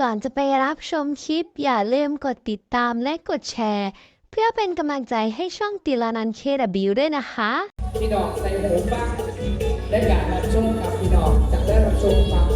ก่อนจะไปรับชมคลิป อย่าลืมกดติดตามและกดแชร์ เพื่อเป็นกำลังใจให้ช่องติลานันเคดบิวด้วยนะคะ พี่น้องใส่หูบ้างได้การรับชมกับพี่น้องจะได้รับชมความ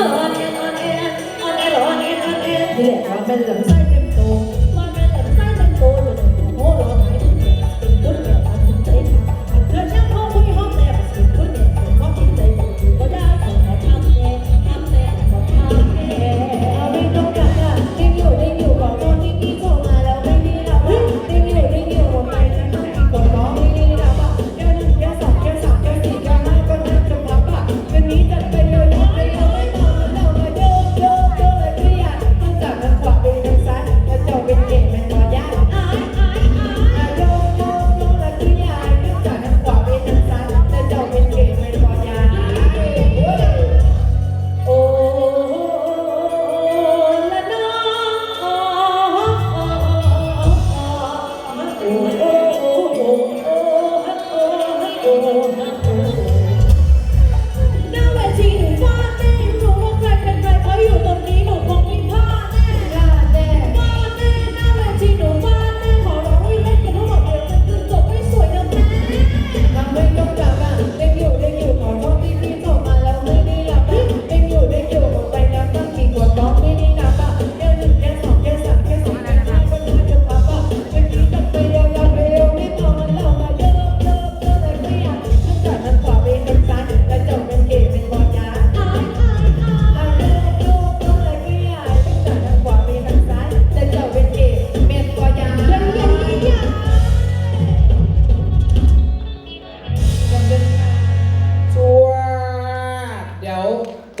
อนแอนออนแอนออนแอนออนแอนออนแอนที่เรียกว่าเป็นลำไส้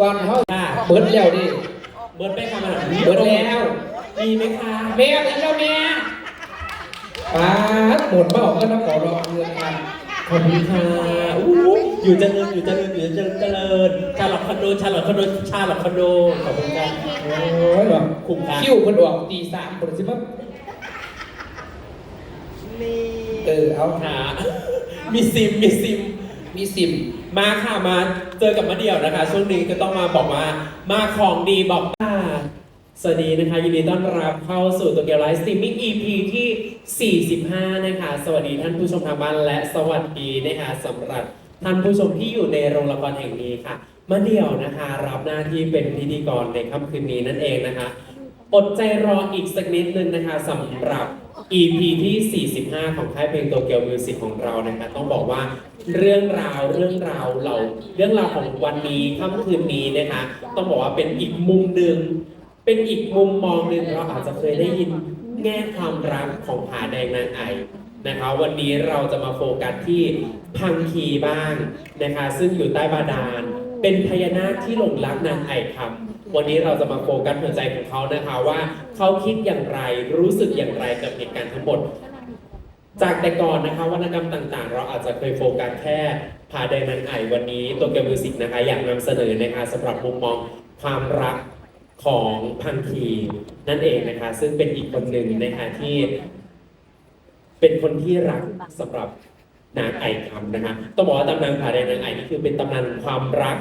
ก่อนเขาเบิร์ดแล้วดิเบิร์ดไปค่ะมันเบิร์ดแล้วมีไหมคะแม่อีกแล้วแม่ป้าดหมดเปล่าก็ต้องขอรอเงินกันขอบคุณค่ะอู้อยู่เจริญอยู่เจริญอยู่เจริญเจริญชาลอตคอนโดชาลอตคอนโดชาลอตคอนโดขอบคุณค่ะโอ้ยแบบคุ้มค่าคิวมันออกตีสามคนสิมั้งเออเอาหามีซิมมีซิม มีสิบมาค่ะมาเจอกับมาเดี่ยวนะคะ ช่วงนี้ก็ต้องมาบอกว่ามาของดีบอกค่ะสวัสดีนะคะยินดีต้อนรับเข้าสู่ตัวเกียวไลฟ์สตรีมมิ่ง EP ที่ 45 นะคะ สวัสดีท่านผู้ชมทางบ้านและสวัสดีนะคะสำหรับท่านผู้ชมที่อยู่ในโรงละครแห่งนี้ค่ะมาเดี่ยวนะคะ รับหน้าที่เป็นพิธีกรในค่ำคืนนี้นั่นเองนะคะ อดใจรออีกสักนิดนึงนะคะสำหรับ EP ที่ 45 ของค่ายเพลงโตเกียวมิวสิกของเรานะคะต้องบอกว่าเรื่องราวเรื่องราวเราเรื่องราวของวันนี้ค่ำคืนนี้นะคะต้องบอกว่าเป็นอีกมุมหนึ่งเป็นอีกมุมมองหนึ่งเราอาจจะเคยได้ยินแง่ความรักของผาแดงนางไอนะคะวันนี้เราจะมาโฟกัสที่พังคีบ้างนะคะซึ่งอยู่ใต้บาดาลเป็นพญานาคที่หลงรักนางไอครับ วันนี้เราจะมาโฟกัสหัวใจของเขานะคะว่าเขาคิดอย่างไรรู้สึกอย่างไรกับเหตุการณ์ทั้งหมด จากแต่ก่อนนะคะวรรณกรรมต่างๆ เราอาจจะเคยโฟกัสแค่ผาแดนางไอวันนี้ตัวเกมมิวสิกนะคะอยากนำเสนอนะคะสำหรับมุมมองความรักของพังคีนั่นเองนะคะ ซึ่งเป็นอีกคนหนึ่งนะคะที่ เป็นคนที่รักสำหรับนางไอคำนะคะต้องบอกว่าตำนานผาแดงนางไอนี่คือเป็นตำนานความรัก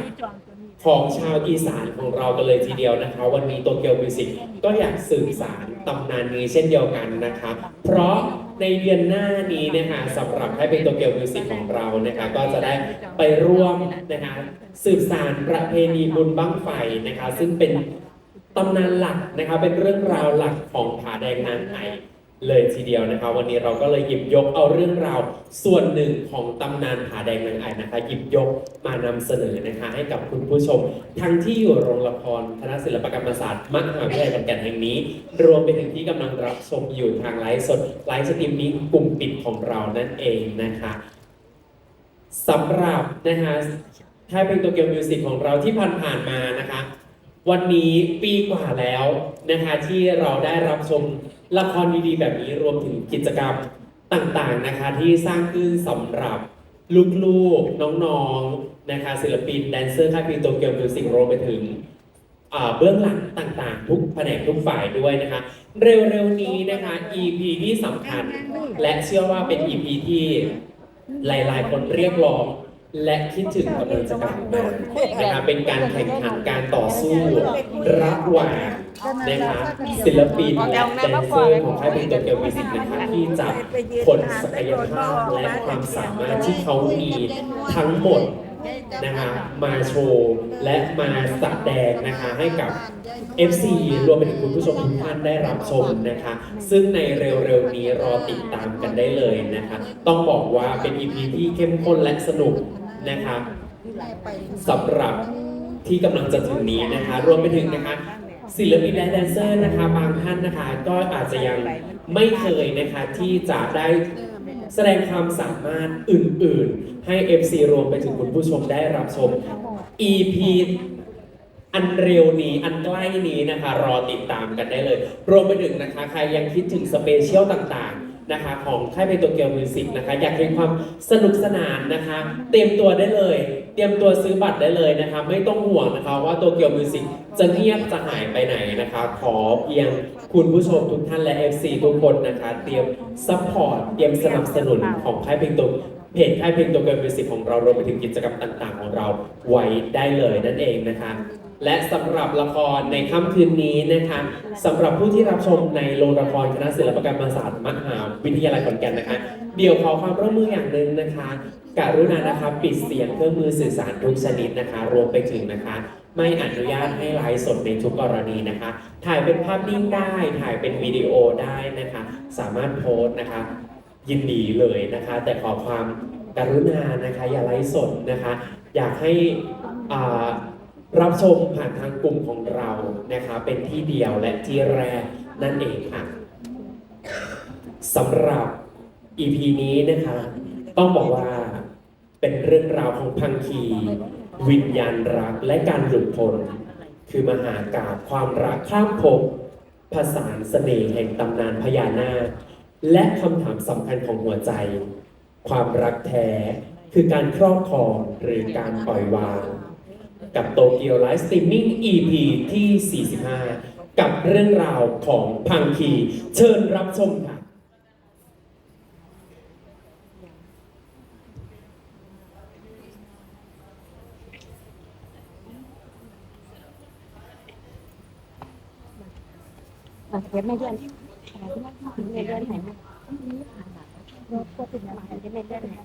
ของชาวอีสานของเรากันเลยทีเดียวนะคะวันนี้โตเกียวมิวสิกก็อยากสื่อสารตำนานนี้เช่นเดียวกันนะคะ เพราะในเดือนหน้านี้นะคะสำหรับให้เป็นโตเกียวมิวสิกของเรานะคะก็จะได้ไปร่วมนะคะสืบสานประเพณีบุญบั้งไฟนะคะ ซึ่งเป็นตำนานหลักนะคะเป็นเรื่องราวหลักของผาแดงนางไอ เลยทีเดียวนะคะวันนี้เราก็เลยหยิบยกเอาเรื่องราว ส่วนหนึ่งของตำนานผาแดงนางไอนะคะ หยิบยกมานำเสนอนะคะ ให้กับคุณผู้ชม ทั้งที่อยู่โรงละครคณะศิลปกรรมศาสตร์มหาวิทยาลัยขอนแก่นแห่งนี้ รวมไปถึงที่กำลังรับชมอยู่ทางไลฟ์สดไลฟ์สตรีมมิ่งกลุ่มปิดของเรานั่นเองนะคะสำหรับนะคะถ้าเป็นตัวเกียวมิวสิกของเราที่ผ่านๆมานะคะ วันนี้ปีกว่าแล้วนะคะที่เราได้รับชม ละครดีๆแบบนี้รวมถึงกิจกรรมต่างๆนะคะที่สร้างขึ้นสำหรับลูกๆ น้องๆนะคะศิลปินแดนเซอร์ค่ายเพลงโตเกียวมิวสิกรวมไปถึงเบื้องหลังต่างๆ ทุกแผนกทุกฝ่ายด้วยนะคะ เร็วๆนี้นะคะ EP ที่สำคัญ และเชื่อว่าเป็น EP ที่หลายๆ คนเรียกร้อง และคิดถึงกำลังจะกลับมานะคะเป็นการแข่งขันการต่อสู้ระหว่างนะคะศิลปินและแดนเซอร์ของค่ายเพลงโตเกียวมิวสิกนะคะที่จะผลศักยภาพและความสามารถที่เขามีทั้งหมดนะคะมาโชว์และมาแสดงนะคะให้กับ FC รวมไปถึงคุณผู้ชมทุกท่านได้รับชมนะคะ ซึ่งในเร็วๆนี้รอติดตามกันได้เลยนะคะ ต้องบอกว่าเป็น EP ที่เข้มข้นและสนุก นะคะสำหรับที่กำลังจะถึงนี้นะคะ รวมไปถึงนะคะศิลปินและแดนเซอร์นะคะบางท่านนะคะ ก็อาจจะยังไม่เคยนะคะที่จะได้แสดงความสามารถอื่น ๆ ให้ FC รวมไปถึงคุณผู้ชมได้รับชม EP อันเร็วนี้อันใกล้นี้นะคะ รอติดตามกันได้เลย รวมไปถึงนะคะ ใครยังคิดถึงสเปเชียลต่าง ๆ นะคะของค่ายเพลงตัวเกียวมิวสิกนะคะ อยากเห็นความสนุกสนานนะคะ เตรียมตัวได้เลย เตรียมตัวซื้อบัตรได้เลยนะคะ ไม่ต้องห่วงนะคะว่าตัวเกียวมิวสิกจะเงียบจะหายไปไหนนะคะ ขอเพียงคุณผู้ชมทุกท่านและ FC ทุกคนนะคะ เตรียมซัพพอร์ตเตรียมสนับสนุนของค่ายเพลงตัวเพจค่ายเพลงตัวเกียวมิวสิกของเรารวมไปถึงกิจกรรมต่าง ๆ ของเราไว้ได้เลยนั่นเองนะคะ และสำหรับละครในค่ำคืนนี้นะคะสำหรับผู้ที่รับชมในโรงละครคณะศิลปกรรมศาสตร์มหาวิทยาลัยขอนแก่นนะคะ เดี๋ยวขอความร่วมมืออย่างหนึ่งนะคะกรุณานะคะปิดเสียงเครื่องมือสื่อสารทุกชนิดนะคะ รวมไปถึงนะคะ ไม่อนุญาตให้ไลฟ์สดในทุกกรณีนะคะ ถ่ายเป็นภาพนิ่งได้ ถ่ายเป็นวิดีโอได้นะคะ สามารถโพสต์นะคะ ยินดีเลยนะคะ แต่ขอความกรุณานะคะอย่าไลฟ์สดนะคะ อยากให้อ่า รับชมผ่านทางกลุ่มของเรานะคะ เป็นที่เดียวและที่แรกนั่นเองค่ะสำหรับ EP นี้นะคะ ต้องบอกว่าเป็นเรื่องราวของพังคี วิญญาณรักและการหลุดพ้นคือมหากาบความรักข้ามภพผสานเสน่ห์แห่งตำนานพญานาค และคำถามสำคัญของหัวใจ ความรักแท้คือการครอบครองหรือการปล่อยวาง กับโตเกียวไลฟ์สตรีมมิ่ง EP ที่ 45 กับเรื่องราวของพังคี เชิญรับชมค่ะเดี๋ยวไม่เดือนไม่เดือนไหนรถก็ติดมาจะไม่เดือนไหน